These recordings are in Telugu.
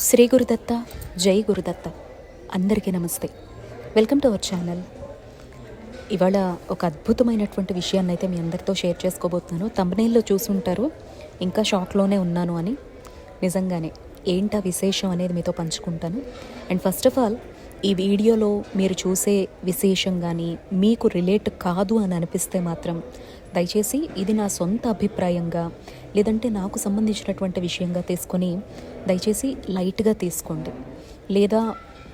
శ్రీ గురుదత్త జై గురుదత్త. అందరికీ నమస్తే. Welcome to our channel. ఇవాళ ఒక అద్భుతమైనటువంటి విషయాన్ని అయితే మీ అందరితో షేర్ చేసుకోబోతున్నాను. తమ్నేల్లో చూసుంటారు. ఇంకా షాక్లోనే ఉన్నాను అని. నిజంగానే ఏంటా విశేషం అనేది మీతో పంచుకుంటాను. అండ్ ఫస్ట్ ఆఫ్ ఆల్ ఈ వీడియోలో మీరు చూసే విశేషం కానీ మీకు రిలేట్ కాదు అని అనిపిస్తే మాత్రం దయచేసి ఇది నా సొంత అభిప్రాయంగా లేదంటే నాకు సంబంధించినటువంటి విషయంగా తీసుకొని దయచేసి లైట్గా తీసుకోండి. లేదా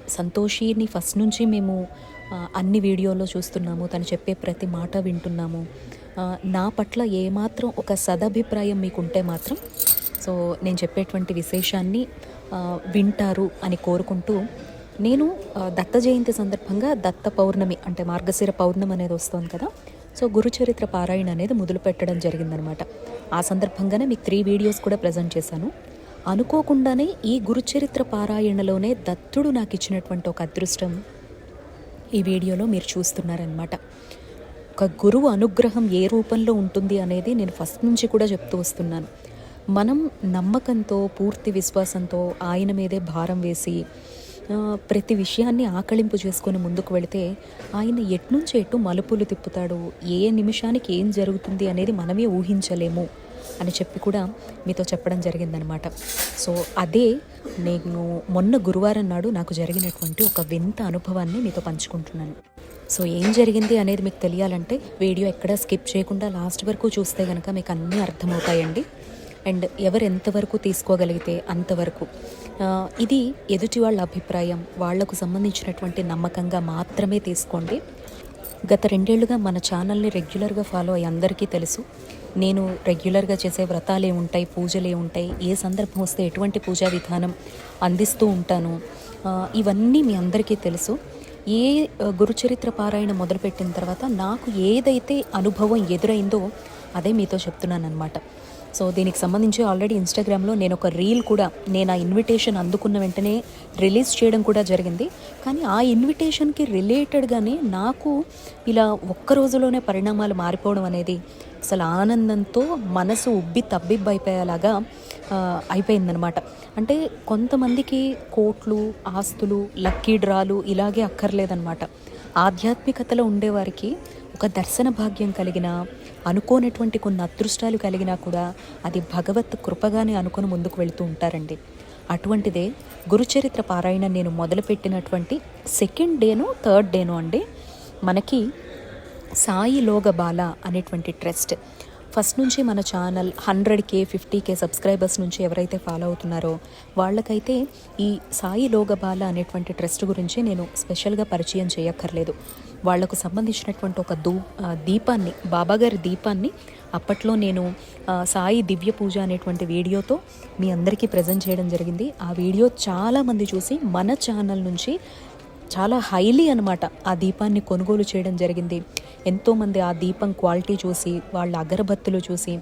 సంతోషిని ఫస్ట్ నుంచి మేము అన్ని వీడియోలో చూస్తున్నాము తను చెప్పే ప్రతి మాట వింటున్నాము. నా పట్ల ఏమాత్రం ఒక సదభిప్రాయం మీకుంటే మాత్రం సో నేను చెప్పేటువంటి విశేషాన్ని వింటారు అని కోరుకుంటూ నేను దత్త జయంతి సందర్భంగా దత్త పౌర్ణమి అంటే మార్గశిర పౌర్ణమి అనేది వస్తుంది కదా. సో గురుచరిత్ర పారాయణ అనేది మొదలు పెట్టడం జరిగిందనమాట. ఆ సందర్భంగానే మీకు త్రీ వీడియోస్ కూడా ప్రజెంట్ చేశాను. అనుకోకుండానే ఈ గురుచరిత్ర పారాయణలోనే దత్తుడు నాకు ఇచ్చినటువంటి ఒక అదృష్టం ఈ వీడియోలో మీరు చూస్తున్నారనమాట. ఒక గురువు అనుగ్రహం ఏ రూపంలో ఉంటుంది అనేది నేను ఫస్ట్ నుంచి కూడా చెప్తూ వస్తున్నాను. మనం నమ్మకంతో పూర్తి విశ్వాసంతో ఆయన మీదే భారం వేసి ప్రతి విషయాన్ని ఆకళింపు చేసుకొని ముందుకు వెళితే ఆయన ఎట్నుంచి ఎటు మలుపులు తిప్పుతాడు? ఏ నిమిషానికి ఏం జరుగుతుంది అనేది మనమే ఊహించలేము అని చెప్పి కూడా మీతో చెప్పడం జరిగిందనమాట సో అదే నేను మొన్న గురువారం నాడు నాకు జరిగినటువంటి ఒక వింత అనుభవాన్ని మీతో పంచుకుంటున్నాను. సో ఏం జరిగింది అనేది మీకు తెలియాలంటే వీడియో ఎక్కడా స్కిప్ చేయకుండా లాస్ట్ వరకు చూస్తే కనుక మీకు అన్నీ అర్థమవుతాయండి. అండ్ ఎవరు ఎంతవరకు తీసుకోగలిగితే అంతవరకు. ఇది ఎదుటి వాళ్ళ అభిప్రాయం. వాళ్ళకు సంబంధించినటువంటి నమ్మకంగా మాత్రమే తీసుకోండి. గత రెండేళ్ళుగా మన ఛానల్ని రెగ్యులర్గా ఫాలో అయ్యి అందరికీ తెలుసు. నేను రెగ్యులర్గా చేసే వ్రతాలు ఉంటాయి పూజలే ఉంటాయి. ఏ సందర్భం వస్తే ఎటువంటి పూజా విధానం అందిస్తూ ఉంటాను? ఇవన్నీ మీ అందరికీ తెలుసు. ఏ గురుచరిత్ర పారాయణ మొదలుపెట్టిన తర్వాత నాకు ఏదైతే అనుభవం ఎదురైందో అదే మీతో చెప్తున్నాను అనమాట సో దీనికి సంబంధించి ఆల్రెడీ ఇన్స్టాగ్రామ్లో నేను ఒక రీల్ కూడా నేను ఆ ఇన్విటేషన్ అందుకున్న వెంటనే రిలీజ్ చేయడం కూడా జరిగింది. కానీ ఆ ఇన్విటేషన్కి రిలేటెడ్గానే నాకు ఇలా ఒక్క రోజులోనే పరిణామాలు మారిపోవడం అనేది అసలు ఆనందంతో మనసు ఉబ్బి తబ్బిబ్బైపోయేలాగా అయిపోయిందనమాట అంటే కొంతమందికి కోట్లు ఆస్తులు లక్కీ డ్రాలు ఇలాగే అక్కర్లేదనమాట ఆధ్యాత్మికతలో ఉండేవారికి ఒక దర్శన భాగ్యం కలిగిన అనుకోనటువంటి కొన్ని అదృష్టాలు కలిగినా కూడా అది భగవత్ కృపగానే అనుకొని ముందుకు వెళుతూ ఉంటారండి. అటువంటిదే గురుచరిత్ర పారాయణ నేను మొదలుపెట్టినటువంటి సెకండ్ డేను థర్డ్ డేను అండి మనకి సాయి లోగబాల అనేటువంటి ట్రస్ట్ ఫస్ట్ నుంచి మన channel hundred K fifty K subscribers నుంచి ఎవరైతే ఫాలో అవుతున్నారో వాళ్ళకైతే ఈ సాయి లోగబాల అనేటువంటి ట్రస్ట్ గురించి నేను స్పెషల్గా పరిచయం చేయక్కర్లేదు. వాళ్ళకు సంబంధించినటువంటి ఒక దూ దీపాన్ని బాబాగారి దీపాన్ని అప్పట్లో నేను సాయి దివ్య పూజ అనేటువంటి వీడియోతో మీ అందరికీ ప్రజెంట్ చేయడం జరిగింది. ఆ వీడియో చాలామంది చూసి మన ఛానల్ నుంచి చాలా హైలీ అనమాట ఆ దీపాన్ని కొనుగోలు చేయడం జరిగింది. ఎంతోమంది ఆ దీపం క్వాలిటీ చూసి వాళ్ళ అగరబత్తులు చూసి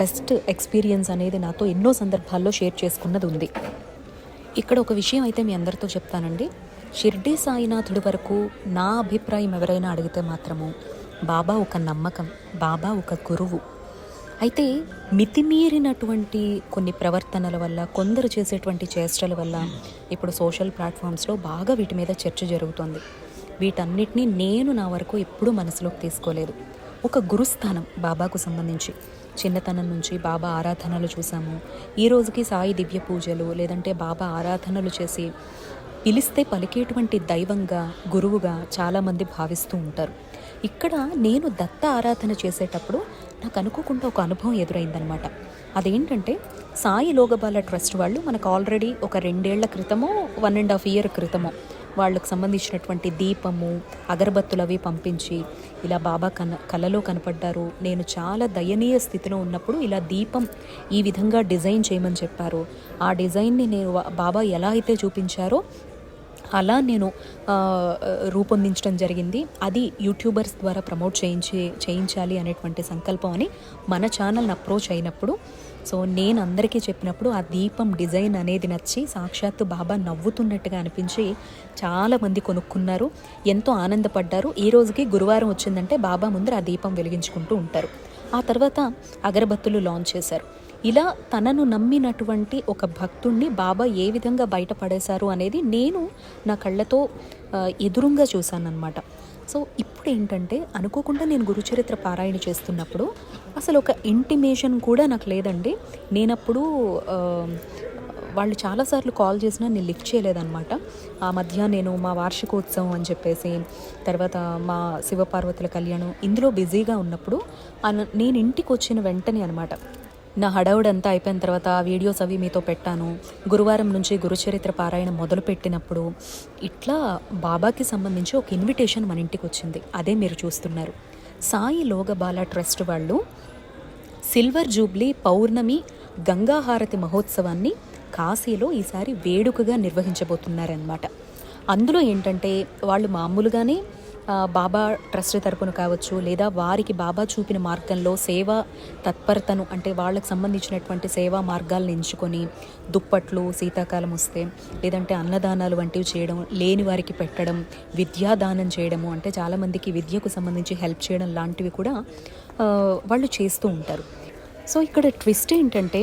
బెస్ట్ ఎక్స్పీరియన్స్ అనేది నాతో ఎన్నో సందర్భాల్లో షేర్ చేసుకున్నది ఉంది. ఇక్కడ ఒక విషయం అయితే మీ అందరితో చెప్తానండి. షిర్డీ సాయినాథుడి వరకు నా అభిప్రాయం ఎవరైనా అడిగితే మాత్రము బాబా ఒక నమ్మకం బాబా ఒక గురువు. అయితే మితిమీరినటువంటి కొన్ని ప్రవర్తనల వల్ల కొందరు చేసేటువంటి చేష్టల వల్ల ఇప్పుడు సోషల్ ప్లాట్ఫామ్స్లో బాగా వీటి మీద చర్చ జరుగుతోంది. వీటన్నిటినీ నేను నా వరకు ఎప్పుడూ మనసులోకి తీసుకోలేదు. ఒక గురుస్థానం బాబాకు సంబంధించి. చిన్నతనం నుంచి బాబా ఆరాధనలు చూసాము. ఈ రోజుకి సాయి దివ్య పూజలు లేదంటే బాబా ఆరాధనలు చేసి పిలిస్తే పలికేటువంటి దైవంగా గురువుగా చాలామంది భావిస్తూ ఉంటారు. ఇక్కడ నేను దత్త ఆరాధన చేసేటప్పుడు నాకు అనుకోకుండా ఒక అనుభవం ఎదురైందనమాట అదేంటంటే సాయి లోగబాల ట్రస్ట్ వాళ్ళు మనకు ఆల్రెడీ ఒక రెండేళ్ళ క్రితమో వన్ అండ్ హాఫ్ ఇయర్ క్రితమో వాళ్ళకు సంబంధించినటువంటి దీపము అగరబత్తులు అవి పంపించి ఇలా బాబా కన కలలో కనపడ్డారు. నేను చాలా దయనీయ స్థితిలో ఉన్నప్పుడు ఇలా దీపం ఈ విధంగా డిజైన్ చేయమని చెప్పారు. ఆ డిజైన్ని నేను బాబా ఎలా అయితే చూపించారో అలా నేను రూపొందించడం జరిగింది. అది యూట్యూబర్స్ ద్వారా ప్రమోట్ చేయించి చేయించాలి అనేటువంటి సంకల్పం అని మన ఛానల్ని అప్రోచ్ అయినప్పుడు సో నేను అందరికీ చెప్పినప్పుడు ఆ దీపం డిజైన్ అనేది నచ్చి సాక్షాత్తు బాబా నవ్వుతున్నట్టుగా అనిపించి చాలామంది కొనుక్కున్నారు ఎంతో ఆనందపడ్డారు. ఈ రోజుకి గురువారం వచ్చిందంటే బాబా ముందర ఆ దీపం వెలిగించుకుంటూ ఉంటారు. ఆ తర్వాత అగరబత్తులు లాంచ్ చేశారు. ఇలా తనను నమ్మినటువంటి ఒక భక్తుణ్ణి బాబా ఏ విధంగా బయటపడేశారు అనేది నేను నా కళ్ళతో ఎదురుంగా చూశానన్నమాట. సో ఇప్పుడు ఏంటంటే అనుకోకుండా నేను గురుచరిత్ర పారాయణ చేస్తున్నప్పుడు అసలు ఒక ఇంటిమేషన్ కూడా నాకు లేదండి. నేనప్పుడు వాళ్ళు చాలాసార్లు కాల్ చేసినా నేను లిఫ్ట్ చేయలేదన్నమాట. ఆ మధ్య నేను మా వార్షికోత్సవం అని చెప్పేసి తర్వాత మా శివపార్వతుల కళ్యాణం ఇందులో బిజీగా ఉన్నప్పుడు అన- నేను ఇంటికి వచ్చిన వెంటనే అనమాట నా హడావుడంతా అయిపోయిన తర్వాత వీడియోస్ అవి మీతో పెట్టాను. గురువారం నుంచి గురుచరిత్ర పారాయణ మొదలు పెట్టినప్పుడు ఇట్లా బాబాకి సంబంధించి ఒక ఇన్విటేషన్ మన ఇంటికి వచ్చింది. అదే మీరు చూస్తున్నారు. సాయి లోగబాల ట్రస్ట్ వాళ్ళు సిల్వర్ జూబ్లీ పౌర్ణమి గంగాహారతి మహోత్సవాన్ని కాశీలో ఈసారి వేడుకగా నిర్వహించబోతున్నారన్నమాట. అందులో ఏంటంటే వాళ్ళు మామూలుగానే బాబా ట్రస్ట్ తరపున కావచ్చు లేదా వారికి బాబా చూపిన మార్గంలో సేవ తత్పరతను అంటే వాళ్ళకి సంబంధించినటువంటి సేవా మార్గాలను ఎంచుకొని దుప్పట్లు శీతాకాలం వస్తే లేదంటే అన్నదానాలు వంటివి చేయడం లేని వారికి పెట్టడం విద్యాదానం చేయడము అంటే చాలామందికి విద్యకు సంబంధించి హెల్ప్ చేయడం లాంటివి కూడా వాళ్ళు చేస్తూ ఉంటారు. సో ఇక్కడ ట్విస్ట్ ఏంటంటే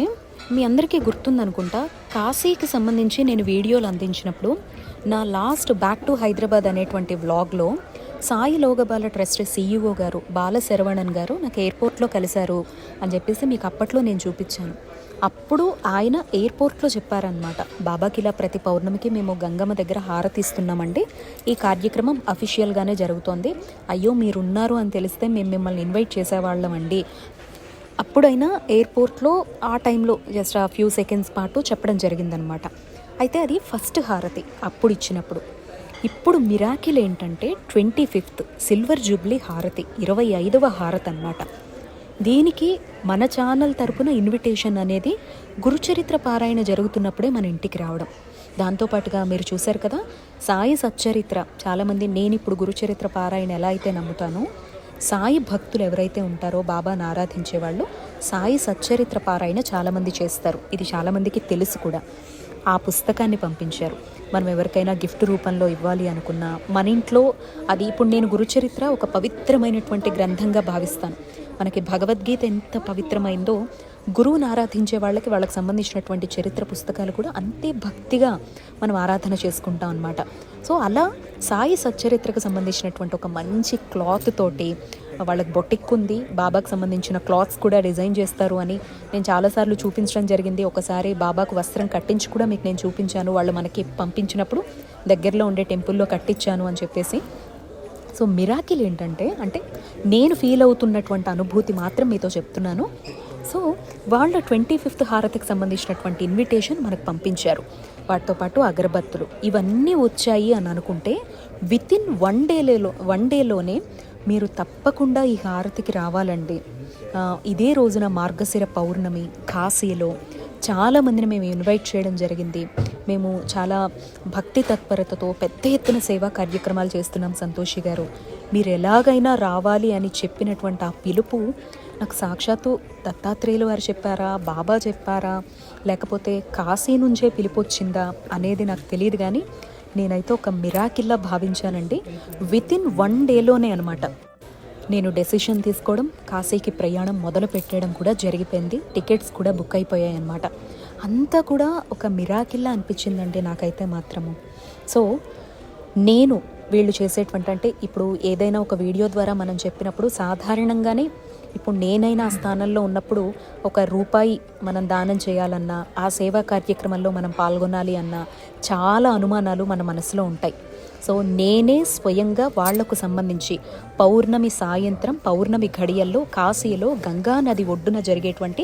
మీ అందరికీ గుర్తుందనుకుంటా కాశీకి సంబంధించి నేను వీడియోలు అందించినప్పుడు నా లాస్ట్ బ్యాక్ టు హైదరాబాద్ అనేటువంటి వ్లాగ్లో సాయి లోగబాల ట్రస్ట్ సీఈఓ గారు బాల శరవణన్ గారు నాకు ఎయిర్పోర్ట్లో కలిశారు అని చెప్పేసి మీకు అప్పట్లో నేను చూపించాను. అప్పుడు ఆయన ఎయిర్పోర్ట్లో చెప్పారనమాట బాబాకి ఇలా ప్రతి పౌర్ణమికి మేము గంగమ్మ దగ్గర హారతిస్తున్నామండి ఈ కార్యక్రమం అఫీషియల్గానే జరుగుతోంది. అయ్యో మీరున్నారు అని తెలిస్తే మేము మిమ్మల్ని ఇన్వైట్ చేసేవాళ్ళమండి. అప్పుడైనా ఎయిర్పోర్ట్లో ఆ టైంలో జస్ట్ ఆ ఫ్యూ సెకండ్స్ పాటు చెప్పడం జరిగిందనమాట అయితే అది ఫస్ట్ హారతి అప్పుడు ఇచ్చినప్పుడు. ఇప్పుడు మిరాకిల్ ఏంటంటే ట్వంటీ ఫిఫ్త్ సిల్వర్ జూబ్లీ హారతి ఇరవై ఐదవ హారతి అన్నమాట. దీనికి మన ఛానల్ తరపున ఇన్విటేషన్ అనేది గురుచరిత్ర పారాయణ జరుగుతున్నప్పుడే మన ఇంటికి రావడం. దాంతోపాటుగా మీరు చూశారు కదా సాయి సచ్చరిత్ర. చాలామంది నేను ఇప్పుడు గురుచరిత్ర పారాయణ ఎలా అయితే నమ్ముతానో సాయి భక్తులు ఎవరైతే ఉంటారో బాబాను ఆరాధించే వాళ్ళు సాయి సచ్చరిత్ర పారాయణ చాలామంది చేస్తారు. ఇది చాలామందికి తెలుసు కూడా. ఆ పుస్తకాన్ని పంపించారు. మనం ఎవరికైనా గిఫ్ట్ రూపంలో ఇవ్వాలి అనుకున్నా మన ఇంట్లో అది ఇప్పుడు నేను గురుచరిత్ర ఒక పవిత్రమైనటువంటి గ్రంథంగా భావిస్తాను. మనకి భగవద్గీత ఎంత పవిత్రమైందో గురువుని ఆరాధించే వాళ్ళకి వాళ్ళకి సంబంధించినటువంటి చరిత్ర పుస్తకాలు కూడా అంతే భక్తిగా మనం ఆరాధన చేసుకుంటాం అనమాట సో అలా సాయి సచ్చరిత్రకు సంబంధించినటువంటి ఒక మంచి క్లాత్ తోటి వాళ్ళకి బొట్టెక్కుంది బాబాకు సంబంధించిన క్లాత్స్ కూడా డిజైన్ చేస్తారు అని నేను చాలాసార్లు చూపించడం జరిగింది. ఒకసారి బాబాకు వస్త్రం కట్టించి కూడా మీకు నేను చూపించాను. వాళ్ళు మనకి పంపించినప్పుడు దగ్గరలో ఉండే టెంపుల్లో కట్టించాను అని చెప్పేసి. సో మిరాకిల్ ఏంటంటే అంటే నేను ఫీల్ అవుతున్నటువంటి అనుభూతి మాత్రం మీతో చెప్తున్నాను. సో వాళ్ళ ట్వంటీ ఫిఫ్త్ హారతికి సంబంధించినటువంటి ఇన్విటేషన్ మనకు పంపించారు. వాటితో పాటు అగరబత్తులు. ఇవన్నీ వచ్చాయి అని అనుకుంటే వితిన్ వన్ డేలో వన్ డేలోనే మీరు తప్పకుండా ఈ హారతికి రావాలండి. ఇదే రోజున మార్గశిర పౌర్ణమి కాశీలో చాలా మందిని మేము ఇన్వైట్ చేయడం జరిగింది. మేము చాలా భక్తి తత్పరతతో పెద్ద ఎత్తున సేవా కార్యక్రమాలు చేస్తున్నాం సంతోషి గారు. మీరు ఎలాగైనా రావాలి అని చెప్పినటువంటి ఆ పిలుపు నాకు సాక్షాత్తు దత్తాత్రేయులు వారు చెప్పారా బాబా చెప్పారా లేకపోతే కాశీ నుంచే పిలుపు వచ్చిందా అనేది నాకు తెలియదు కానీ నేనైతే ఒక మిరాకిల్లా భావించానండి. విత్ ఇన్ వన్ డేలోనే అనమాట నేను డెసిషన్ తీసుకోవడం కాశీకి ప్రయాణం మొదలు పెట్టడం కూడా జరిగిపోయింది. టికెట్స్ కూడా బుక్ అయిపోయాయి అనమాట అంతా కూడా ఒక మిరాకిల్లా అనిపించిందండి నాకైతే మాత్రము. సో నేను వీళ్ళు చేసేటువంటి అంటే ఇప్పుడు ఏదైనా ఒక వీడియో ద్వారా మనం చెప్పినప్పుడు సాధారణంగానే ఇప్పుడు నేనైనా ఆ స్థానంలో ఉన్నప్పుడు ఒక రూపాయి మనం దానం చేయాలన్నా ఆ సేవా కార్యక్రమంలో మనం పాల్గొనాలి అన్నా చాలా అనుమానాలు మన మనసులో ఉంటాయి. సో నేనే స్వయంగా వాళ్ళకు సంబంధించి పౌర్ణమి సాయంత్రం పౌర్ణమి ఘడియల్లో కాశీలో గంగా నది ఒడ్డున జరిగేటువంటి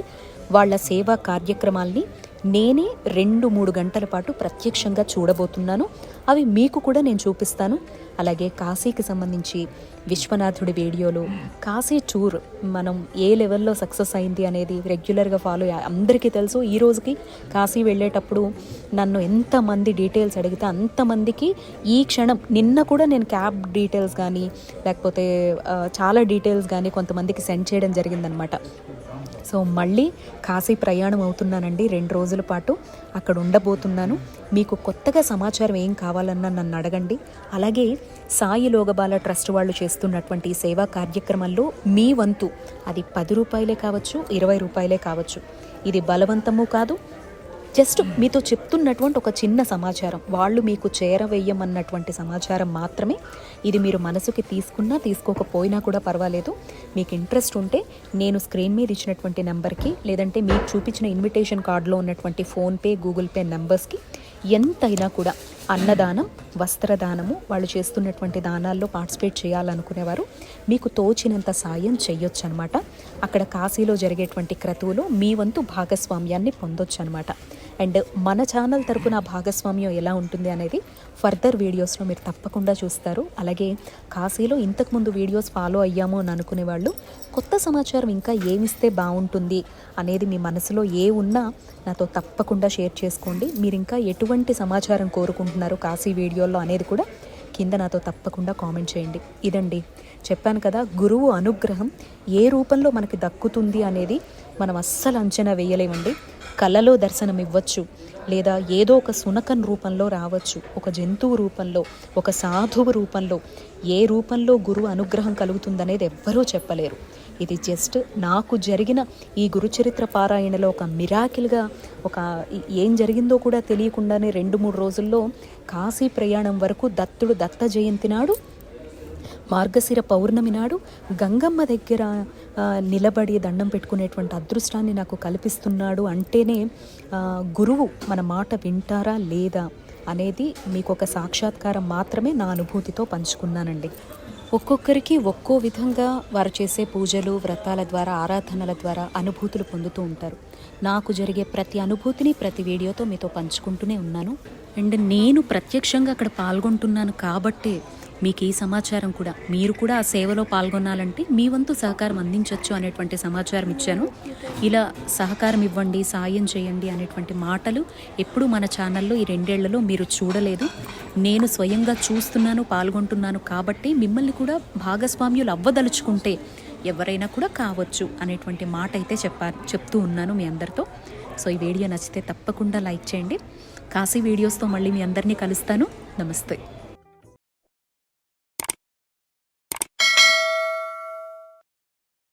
వాళ్ళ సేవా కార్యక్రమాల్ని నేనే రెండు మూడు గంటల పాటు ప్రత్యక్షంగా చూడబోతున్నాను. అవి మీకు కూడా నేను చూపిస్తాను. అలాగే కాశీకి సంబంధించి విశ్వనాథుడి వీడియోలు కాశీ టూర్ మనం ఏ లెవెల్లో సక్సెస్ అయింది అనేది రెగ్యులర్గా ఫాలో అందరికీ తెలుసు. ఈ రోజుకి కాశీ వెళ్ళేటప్పుడు నన్ను ఎంతమంది డీటెయిల్స్ అడిగితే అంతమందికి ఈ క్షణం నిన్న కూడా నేను క్యాబ్ డీటెయిల్స్ కానీ లేకపోతే చాలా డీటెయిల్స్ కానీ కొంతమందికి సెండ్ చేయడం జరిగిందనమాట సో మళ్ళీ కాశీ ప్రయాణం అవుతున్నానండి. రెండు రోజుల పాటు అక్కడ ఉండబోతున్నాను. మీకు కొత్తగా సమాచారం ఏం కావాలన్నా నన్ను అడగండి. అలాగే సాయి లోగబాల ట్రస్ట్ వాళ్ళు చేస్తున్నటువంటి సేవా కార్యక్రమంలో మీ వంతు అది పది రూపాయలే కావచ్చు ఇరవై రూపాయలే కావచ్చు. ఇది బలవంతము కాదు జస్ట్ మీతో చెప్తున్నటువంటి ఒక చిన్న సమాచారం. వాళ్ళు మీకు చేరవేయమన్నటువంటి సమాచారం మాత్రమే ఇది మీరు మనసుకి తీసుకున్నా తీసుకోకపోయినా కూడా పర్వాలేదు. మీకు ఇంట్రెస్ట్ ఉంటే నేను స్క్రీన్ మీద ఇచ్చినటువంటి నెంబర్కి లేదంటే మీకు చూపించిన ఇన్విటేషన్ కార్డులో ఉన్నటువంటి ఫోన్పే గూగుల్ పే నెంబర్స్కి ఎంతైనా కూడా అన్నదానం వస్త్రదానము వాళ్ళు చేస్తున్నటువంటి దానాల్లో పార్టిసిపేట్ చేయాలనుకునేవారు. మీకు తోచినంత సాయం చేయొచ్చు అనమాట అక్కడ కాశీలో జరిగేటువంటి క్రతువులో మీ వంతు భాగస్వామ్యాన్ని పొందొచ్చు అనమాట అండ్ మన ఛానల్ తరపున భాగస్వామ్యం ఎలా ఉంటుంది అనేది ఫర్దర్ వీడియోస్లో మీరు తప్పకుండా చూస్తారు. అలాగే కాశీలో ఇంతకుముందు వీడియోస్ ఫాలో అయ్యాము అని అనుకునే వాళ్ళు కొత్త సమాచారం ఇంకా ఏమిస్తే బాగుంటుంది అనేది మీ మనసులో ఏ ఉన్నా నాతో తప్పకుండా షేర్ చేసుకోండి. మీరు ఇంకా ఎటువంటి సమాచారం కోరుకుంటున్నారు కాశీ వీడియోల్లో అనేది కూడా కింద నాతో తప్పకుండా కామెంట్ చేయండి. ఇదండి చెప్పాను కదా గురువు అనుగ్రహం ఏ రూపంలో మనకి దక్కుతుంది అనేది మనం అస్సలు అంచనా వేయలేమండి. కళలో దర్శనం ఇవ్వచ్చు లేదా ఏదో ఒక సునకం రూపంలో రావచ్చు ఒక జంతువు రూపంలో ఒక సాధువు రూపంలో ఏ రూపంలో గురువు అనుగ్రహం కలుగుతుందనేది ఎవ్వరూ చెప్పలేరు. ఇది జస్ట్ నాకు జరిగిన ఈ గురుచరిత్ర పారాయణలో ఒక మిరాకిల్గా ఒక ఏం జరిగిందో కూడా తెలియకుండానే రెండు మూడు రోజుల్లో కాశీ ప్రయాణం వరకు దత్తుడు దత్త జయంతి నాడు మార్గశిర పౌర్ణమి నాడు గంగమ్మ దగ్గర నిలబడి దండం పెట్టుకునేటువంటి అదృష్టాన్ని నాకు కల్పిస్తున్నాడు అంటేనే గురువు మన మాట వింటారా లేదా అనేది మీకు ఒక సాక్షాత్కారం మాత్రమే నా అనుభూతితో పంచుకున్నానండి. ఒక్కొక్కరికి ఒక్కో విధంగా వారు చేసే పూజలు వ్రతాల ద్వారా ఆరాధనల ద్వారా అనుభూతులు పొందుతూ ఉంటారు. నాకు జరిగే ప్రతి అనుభూతిని ప్రతి వీడియోతో మీతో పంచుకుంటూనే ఉన్నాను. అండ్ నేను ప్రత్యక్షంగా అక్కడ పాల్గొంటున్నాను కాబట్టే మీకు ఈ సమాచారం కూడా. మీరు కూడా ఆ సేవలో పాల్గొనాలంటే మీ వంతు సహకారం అందించవచ్చు అనేటువంటి సమాచారం ఇచ్చాను. ఇలా సహకారం ఇవ్వండి సాయం చేయండి అనేటువంటి మాటలు ఎప్పుడూ మన ఛానల్లో ఈ రెండేళ్ళలో మీరు చూడలేదు. నేను స్వయంగా చూస్తున్నాను పాల్గొంటున్నాను కాబట్టి మిమ్మల్ని కూడా భాగస్వామ్యులు అవ్వదలుచుకుంటే ఎవరైనా కూడా కావచ్చు అనేటువంటి మాట అయితే చెప్పా చెప్తూ ఉన్నాను మీ అందరితో. సో ఈ వీడియో నచ్చితే తప్పకుండా లైక్ చేయండి. కాశీ వీడియోస్తో మళ్ళీ మీ అందరినీ కలుస్తాను. నమస్తే.